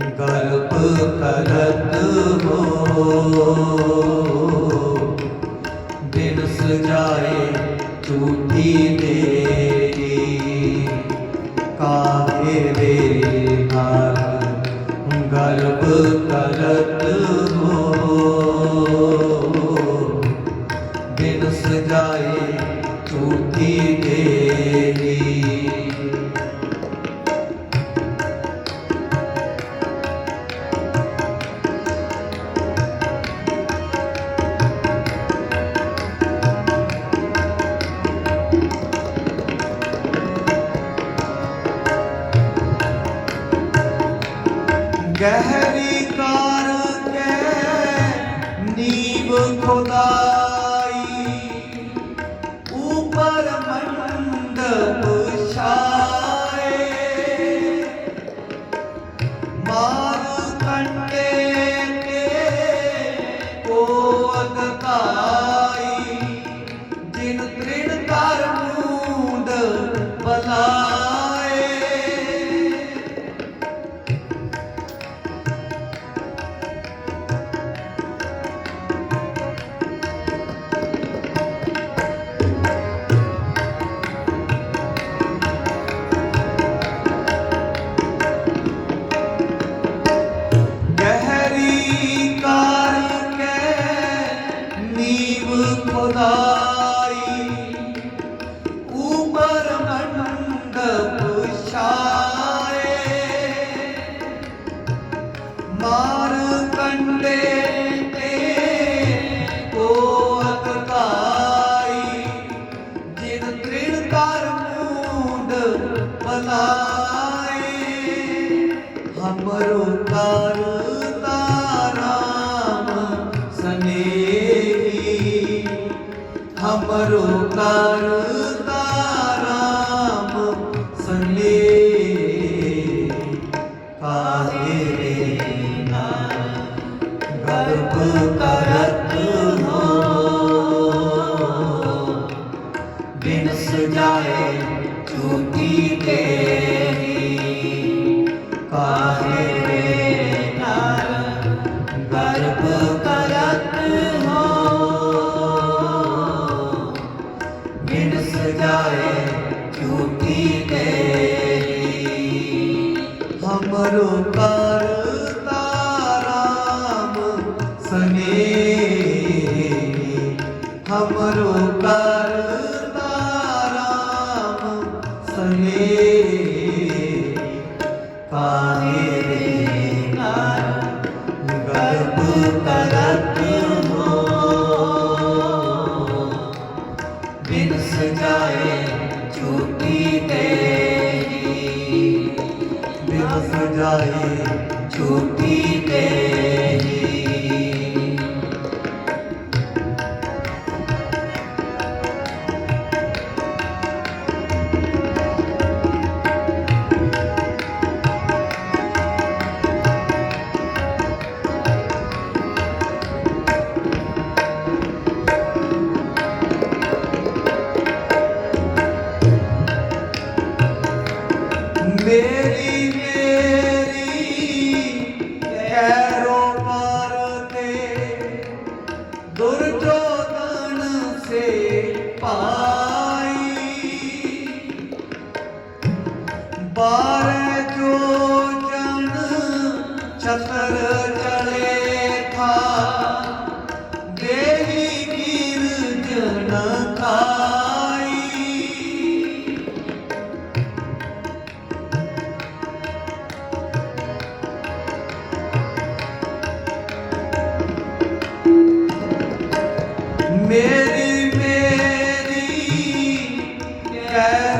ਗਰਭ ਕਰਤ ਹੋ। ਬਿਨ ਸਜਾਏ ਝੂਠੀ ਤੇਰੀ ਕਾਹੇ ਵੇ ਨਾਲ ਗਰਭ ਕਰਤ ਹੋ। খোদা ਤ੍ਰਿਣ ਕਰ ਮੂੰਡ ਬਲਾਏ ਹਮਰੋ ਕਰ ਤਾਰਾਮ ਸਨੇਹੀ। ਹਮਰੋ ਕਰ हमरो करता राम सने हमरो करता राम सने पाए रे गर्भ करत যায় ਨ ਖਾਈ ਮੇਰੀ ਮੇਰੀ ਕਹਿ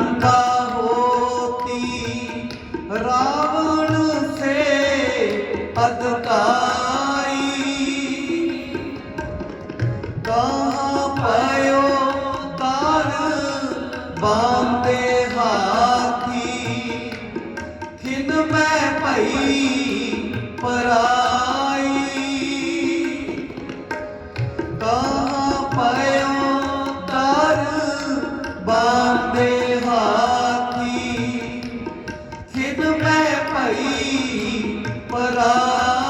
लंका होती रावण से अधिकारी कहाँ पायो तार बांधे हाथी? हिन में पई परा ਜਿਦ ਮੈਂ ਭਈ ਪਰਾ